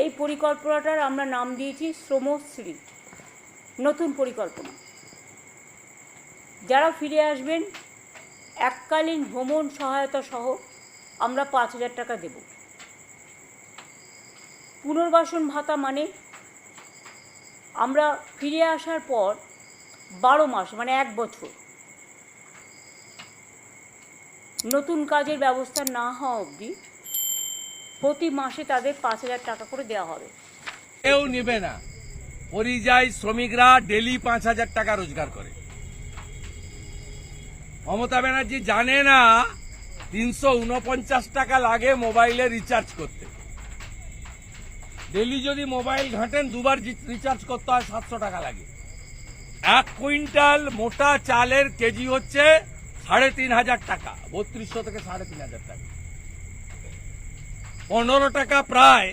এই পরিকল্পনাটার আমরা নাম দিয়েছি শ্রমশ্রী নতুন পরিকল্পনা। যারা ফিরে আসবেন, এককালীন ভ্রমণ সহায়তা সহ আমরা পাঁচ হাজার টাকা দেব। পুনর্বাসন ভাতা মানে আমরা ফিরে আসার পর বারো মাস মানে এক বছর। নতুন কাজের ব্যবস্থা না হওয়া অবধি প্রতি মাসে তাদের পাঁচ হাজার টাকা করে দেওয়া হবে। কেউ নেবে না। পরিযায়ী শ্রমিকরা ডেলি পাঁচ হাজার টাকা রোজগার করে। মমতা ব্যানার্জি জানে না তিনশো উনপঞ্চাশ টাকা লাগে মোবাইলে রিচার্জ করতে। ডেলি যদি মোবাইল ঘাঁটেন, দুবার রিচার্জ করতে হয় সাতশো টাকা লাগে। এক কুইন্টাল মোটা চালের কেজি হচ্ছে সাড়ে তিন হাজার টাকা, বত্রিশশো থেকে সাড়ে তিন হাজার টাকা। পনেরো টাকা প্রায়।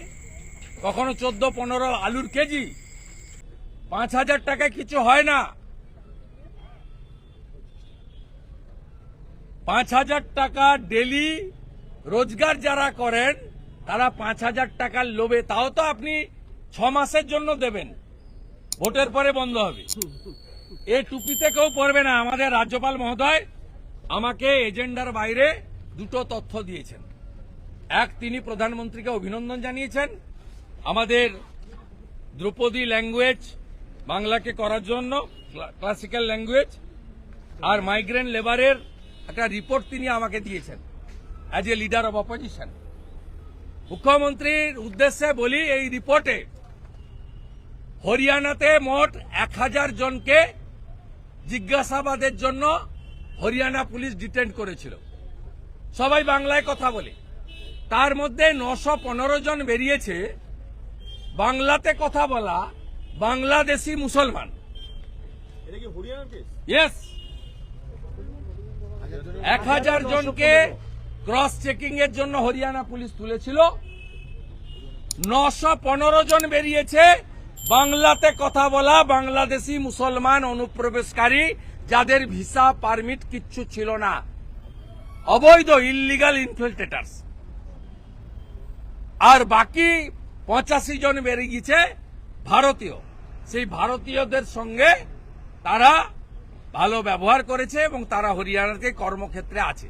কখনো চোদ্দ, পনেরো আলুর কেজি। পাঁচ হাজার টাকায় কিছু হয় না। পাঁচ হাজার টাকা ডেলি রোজগার যারা করেন, তারা পাঁচ হাজার টাকার লোভে। তাও তো আপনি ছ মাসের জন্য দেবেন। ভোটের পরে বন্ধ হবে। এ টুপিতে কেউ পড়বে না। আমাদের রাজ্যপাল মহোদয় আমাকে এজেন্ডার বাইরে দুটো তথ্য দিয়েছেন। এক তিনি প্রধানমন্ত্রীকে অভিনন্দন জানিয়েছেন। আমাদের দ্রৌপদী ল্যাঙ্গুয়েজ বাংলাকে করার জন্য ক্লাসিক্যাল ল্যাঙ্গুয়েজ আর মাইগ্রেন্ট লেবারের একটা রিপোর্ট তিনি আমাকে দিয়েছেন as a leader of opposition মুখ্যমন্ত্রীর উদ্দেশ্যে বলি, এই রিপোর্টে হরিয়ানাতে মোট এক হাজার জনকে জিজ্ঞাসাবাদের জন্য হরিয়ানা পুলিশ ডিটেন্ড করেছিল। সবাই বাংলায় কথা বলে। তার মধ্যে নশো পনেরো জন বেরিয়েছে। বাংলাতে কথা বলা বাংলাদেশি মুসলমান। ইয়েস এক হাজার জনকে ক্রস চেকিং এর জন্য হরিয়ানা পুলিশ তুলেছিল। নশো পনেরো জন বেরিয়েছে। বাংলাতে কথা বলা বাংলাদেশি মুসলমান অনুপ্রবেশকারী যাদের ভিসা পারমিট কিচ্ছু ছিল না। অবৈধ ইল্লিগাল ইনফিল্ট্রেটার্স আর বাকি পঁচাশি জন বেরিয়ে গেছে ভারতীয়। সেই ভারতীয়দের সঙ্গে তারা ভালো ব্যবহার করেছে এবং তারা হরিয়ানাতে কর্মক্ষেত্রে আছে।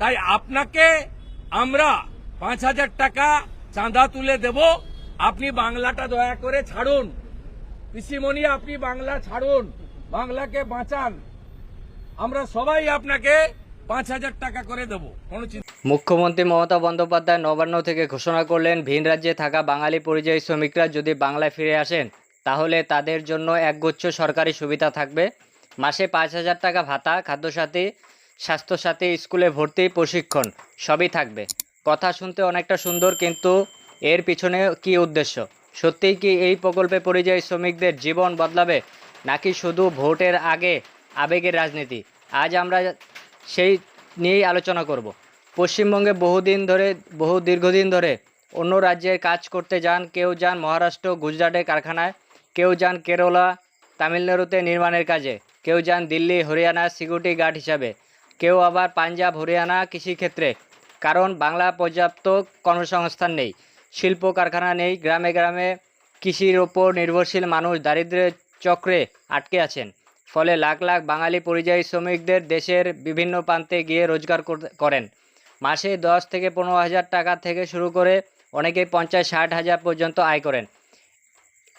তাই আপনাকে আমরা পাঁচ হাজার টাকা চাঁদা তুলে দেব। আপনি বাংলাটা দয়া করে ছাড়ুন। পিসিমণি, আপনি বাংলা ছাড়ুন। বাংলাকে বাঁচান। আমরা সবাই আপনাকে পাঁচ হাজার টাকা করে দেবো। কোনো চিন্তা মুখ্যমন্ত্রী মমতা বন্দ্যোপাধ্যায় নবান্ন থেকে ঘোষণা করলেন, ভিন রাজ্যে থাকা বাঙালি পরিযায়ী শ্রমিকরা যদি বাংলায় ফিরে আসেন, তাহলে তাদের জন্য একগুচ্ছ সরকারি সুবিধা থাকবে। মাসে পাঁচ হাজার টাকা ভাতা, খাদ্যসাথী, স্বাস্থ্যসাথী, স্কুলে ভর্তি, প্রশিক্ষণ, সবই থাকবে। কথা শুনতে অনেকটা সুন্দর, কিন্তু এর পিছনে কি উদ্দেশ্য? সত্যিই কি এই প্রকল্পে পরিযায়ী শ্রমিকদের জীবন বদলাবে, নাকি শুধু ভোটের আগে আবেগের রাজনীতি? আজ আমরা সেই নিয়েই আলোচনা করব। পশ্চিমবঙ্গে বহুদিন ধরে, বহু দীর্ঘদিন ধরে অন্য রাজ্যে কাজ করতে যান, কেউ যান মহারাষ্ট্র গুজরাটের কারখানায়, কেউ যান কেরলা, তামিলনাড়ুতে নির্মাণের কাজে, কেউ যান দিল্লি, হরিয়ানা সিকিউরিটি গার্ড হিসাবে, কেউ আবার পাঞ্জাব, হরিয়ানা কৃষিক্ষেত্রে কারণ বাংলা পর্যাপ্ত কর্মসংস্থান নেই, শিল্প কারখানা নেই, গ্রামে গ্রামে কৃষির ওপর নির্ভরশীল মানুষ দারিদ্র্যের চক্রে আটকে আছেন। ফলে লাখ লাখ বাঙালি পরিযায়ী শ্রমিকদের দেশের বিভিন্ন প্রান্তে গিয়ে রোজগার করেন। মাসে দশ থেকে পনেরো হাজার টাকা থেকে শুরু করে অনেকেই পঞ্চাশ, ষাট হাজার পর্যন্ত আয় করেন।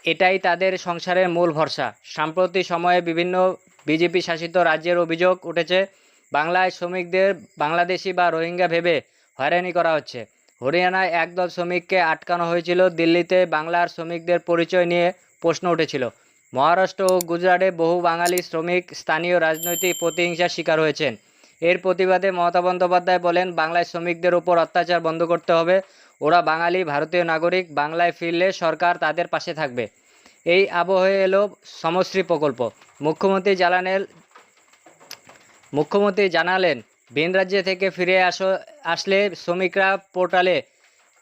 এটাই তাদের সংসারের মূল ভরসা। সাম্প্রতি সময়ে বিভিন্ন বিজেপি শাসিত রাজ্যের অভিযোগ উঠেছে, বাংলায় শ্রমিকদের বাংলাদেশি বা রোহিঙ্গা ভেবে হয়রানি করা হচ্ছে। হরিয়ানায় একদল শ্রমিককে আটকানো হয়েছিল। দিল্লিতে বাংলার শ্রমিকদের পরিচয় নিয়ে প্রশ্ন উঠেছিল। মহারাষ্ট্র ও গুজরাটে বহু বাঙালি শ্রমিক স্থানীয় রাজনৈতিক প্রতিহিংসার শিকার হয়েছেন। এর প্রতিবাদে মমতা বন্দ্যোপাধ্যায় বলেন, বাংলায় শ্রমিকদের উপর অত্যাচার বন্ধ করতে হবে। ওরা বাঙালি, ভারতীয় নাগরিক, বাংলায় ফিরলে সরকার তাদের পাশে থাকবে। এই আবহে এলো সমশ্রী প্রকল্প। মুখ্যমন্ত্রী জানালেন মুখ্যমন্ত্রী জানালেন, ভিন রাজ্য থেকে ফিরে আসো, আসলে শ্রমিকরা পোর্টালে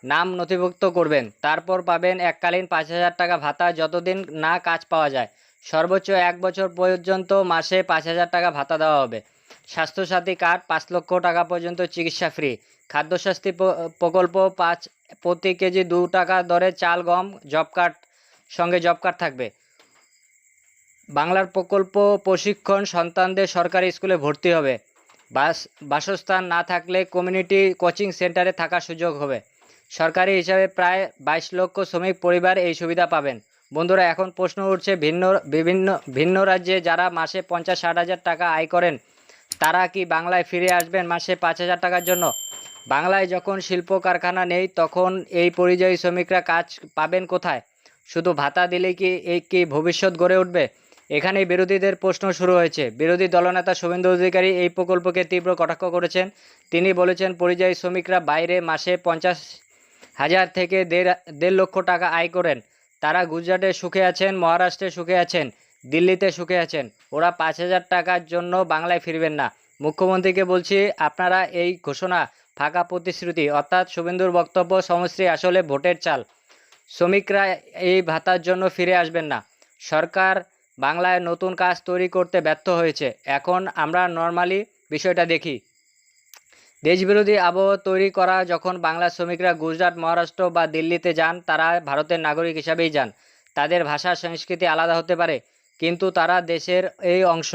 নাম নথিভুক্ত করবেন। তারপর পাবেন এককালীন পাঁচ হাজার টাকা ভাতা যতদিন না কাজ পাওয়া যায়। সর্বোচ্চ এক বছর পর্যন্ত মাসে পাঁচ হাজার টাকা ভাতা দেওয়া হবে। স্বাস্থ্যসাথী কার্ড, পাঁচ লক্ষ টাকা পর্যন্ত চিকিৎসা ফ্রি। খাদ্যশাস্তি প্রকল্প পাঁচ, প্রতি কেজি দু টাকা দরে চাল, গম, জব কার্ড, সঙ্গে জব কার্ড থাকবে। বাংলার প্রকল্প প্রশিক্ষণ সন্তানদের সরকারি স্কুলে ভর্তি হবে। বাস, বাসস্থান না থাকলে কমিউনিটি কোচিং সেন্টারে থাকার সুযোগ হবে। সরকারি হিসাবে প্রায় বাইশ লক্ষ শ্রমিক পরিবার এই সুবিধা পাবেন। বন্ধুরা, এখন প্রশ্ন উঠছে ভিন্ন, বিভিন্ন, ভিন্ন রাজ্যে যারা মাসে পঞ্চাশ ষাট হাজার টাকা আয় করেন তারা কি বাংলায় ফিরে আসবেন মাসে পাঁচ হাজার টাকার জন্য? বাংলায় যখন শিল্প কারখানা নেই, তখন এই পরিযায়ী শ্রমিকরা কাজ পাবেন কোথায়? শুধু ভাতা দিলে কি এই কি ভবিষ্যৎ গড়ে উঠবে? এখানেই বিরোধীদের প্রশ্ন শুরু হয়েছে। বিরোধী দলনেতা শুভেন্দু অধিকারী এই প্রকল্পকে তীব্র কটাক্ষ করেছেন। তিনি বলেছেন, পরিযায়ী শ্রমিকরা বাইরে মাসে পঞ্চাশ হাজার থেকে দেড় দেড় লক্ষ টাকা আয় করেন। তারা গুজরাটে সুখে আছেন, মহারাষ্ট্রে সুখে আছেন। দিল্লিতে সুখে আছেন। ওরা পাঁচ হাজার টাকার জন্য বাংলায় ফিরবেন না। মুখ্যমন্ত্রীকে বলছি, আপনারা এই ঘোষণা, ফাঁকা প্রতিশ্রুতি, অর্থাৎ শুভেন্দুর বক্তব্য সমশ্রী আসলে ভোটের চাল। শ্রমিকরা এই ভাতার জন্য ফিরে আসবেন না। সরকার বাংলায় নতুন কাজ তৈরি করতে ব্যর্থ হয়েছে। এখন আমরা নর্মালি বিষয়টা দেখি। দেশবিরোধী আবহ তৈরি করা, যখন বাংলা শ্রমিকরা গুজরাট, মহারাষ্ট্র বা দিল্লিতে যান, তারা ভারতের নাগরিক হিসাবেই যান। তাদের ভাষা, সংস্কৃতি আলাদা হতে পারে। কিন্তু তারা দেশের এই অংশ।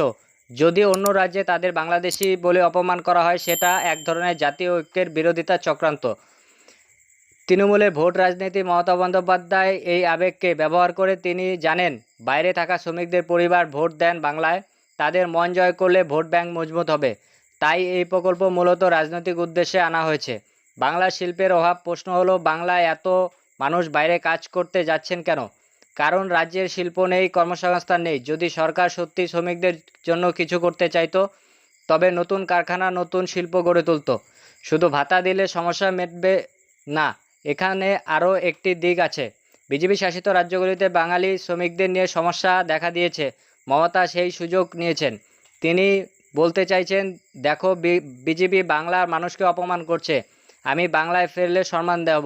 যদি অন্য রাজ্যে তাদের বাংলাদেশি বলে অপমান করা হয়, সেটা এক ধরনের জাতীয় ঐক্যের বিরোধিতা চক্রান্ত। তৃণমূলের ভোট রাজনীতি মমতা বন্দ্যোপাধ্যায় এই আবেগকে ব্যবহার করে তিনি জানেন, বাইরে থাকা শ্রমিকদের পরিবার ভোট দেন বাংলায়, তাদের মন জয় করলে ভোট ব্যাংক মজবুত হবে। তাই এই প্রকল্প মূলত রাজনৈতিক উদ্দেশ্যে আনা হয়েছে। বাংলা শিল্পের অভাব প্রশ্ন হলো, বাংলায় এত মানুষ বাইরে কাজ করতে যাচ্ছেন কেন? কারণ রাজ্যের শিল্প নেই, কর্মসংস্থান নেই। যদি সরকার সত্যি শ্রমিকদের জন্য কিছু করতে চাইতো, তবে নতুন কারখানা, নতুন শিল্প গড়ে তুলতো। শুধু ভাতা দিলে সমস্যা মেটবে না, এখানে আরও একটি দিক আছে। বিজেপি শাসিত রাজ্যগুলিতে বাঙালি শ্রমিকদের নিয়ে সমস্যা দেখা দিয়েছে। মমতা সেই সুযোগ নিয়েছেন। তিনি বলতে চাইছেন, দেখো বিজেপি বাংলার মানুষকে অপমান করছে। আমি বাংলায় ফিরলে সম্মান দেব।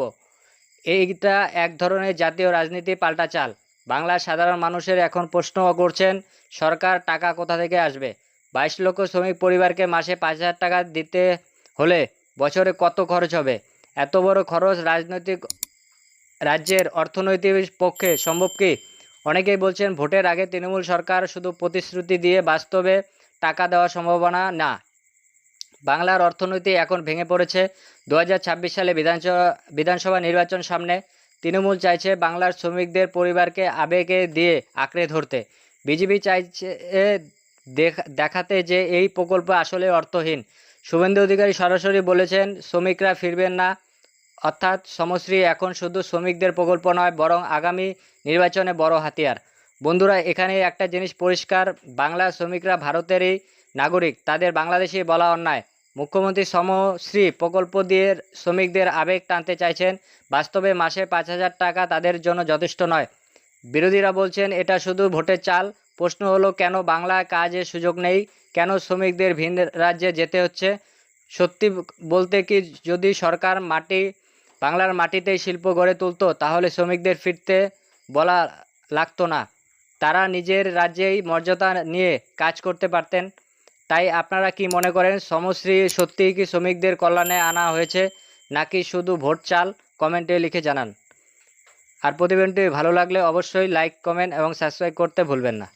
এইটা এক ধরনের জাতীয় রাজনীতি পাল্টা চাল। বাংলার সাধারণ মানুষের এখন প্রশ্ন করছেন, সরকার টাকা কোথা থেকে আসবে? বাইশ লক্ষ শ্রমিক পরিবারকে মাসে পাঁচ হাজার টাকা দিতে হলে বছরে কত খরচ হবে? এত বড় খরচ রাজনৈতিক, রাজ্যের অর্থনৈতিক পক্ষে সম্ভব কি? অনেকেই বলছেন, ভোটের আগে তৃণমূল সরকার শুধু প্রতিশ্রুতি দিয়ে বাস্তবে টাকা দেওয়ার সম্ভাবনা না। বাংলার অর্থনীতি এখন ভেঙে পড়েছে। দু হাজার ছাব্বিশ সালে বিধানসভা বিধানসভা নির্বাচন সামনে তৃণমূল চাইছে বাংলার শ্রমিকদের পরিবারকে আবেগে দিয়ে আঁকড়ে ধরতে। বিজেপি চাইছে দেখাতে যে এই প্রকল্প আসলে অর্থহীন। শুভেন্দু অধিকারী সরাসরি বলেছেন, শ্রমিকরা ফিরবেন না। অর্থাৎ সমশ্রী এখন শুধু শ্রমিকদের প্রকল্প নয়, বরং আগামী নির্বাচনে বড় হাতিয়ার। বন্ধুরা, এখানে একটা জিনিস পরিষ্কার, বাংলা শ্রমিকরা ভারতেরই নাগরিক, তাদের বাংলাদেশি বলা অন্যায়। মুখ্যমন্ত্রী সমশ্রী প্রকল্প দিয়ে শ্রমিকদের আবেগ টানতে চাইছেন। বাস্তবে মাসে পাঁচ হাজার টাকা তাদের জন্য যথেষ্ট নয়। বিরোধীরা বলছেন, এটা শুধু ভোটের চাল। প্রশ্ন হলো, কেন বাংলায় কাজের সুযোগ নেই? কেন শ্রমিকদের ভিন রাজ্যে যেতে হচ্ছে? সত্যি বলতে কি, যদি সরকার মাটি, বাংলার মাটিতেই শিল্প গড়ে তুলতো, তাহলে শ্রমিকদের ফিরতে বলা লাগতো না। তারা নিজের রাজ্যেই মর্যাদা নিয়ে কাজ করতে পারতেন। তাই আপনারা কি মনে করেন, সমশ্রী সত্যিই কি শ্রমিকদের কল্যাণে আনা হয়েছে, নাকি শুধু ভোট চাল? কমেন্টে লিখে জানান। আর প্রতিবেদনটি ভালো লাগলে অবশ্যই লাইক, কমেন্ট এবং সাবস্ক্রাইব করতে ভুলবেন না।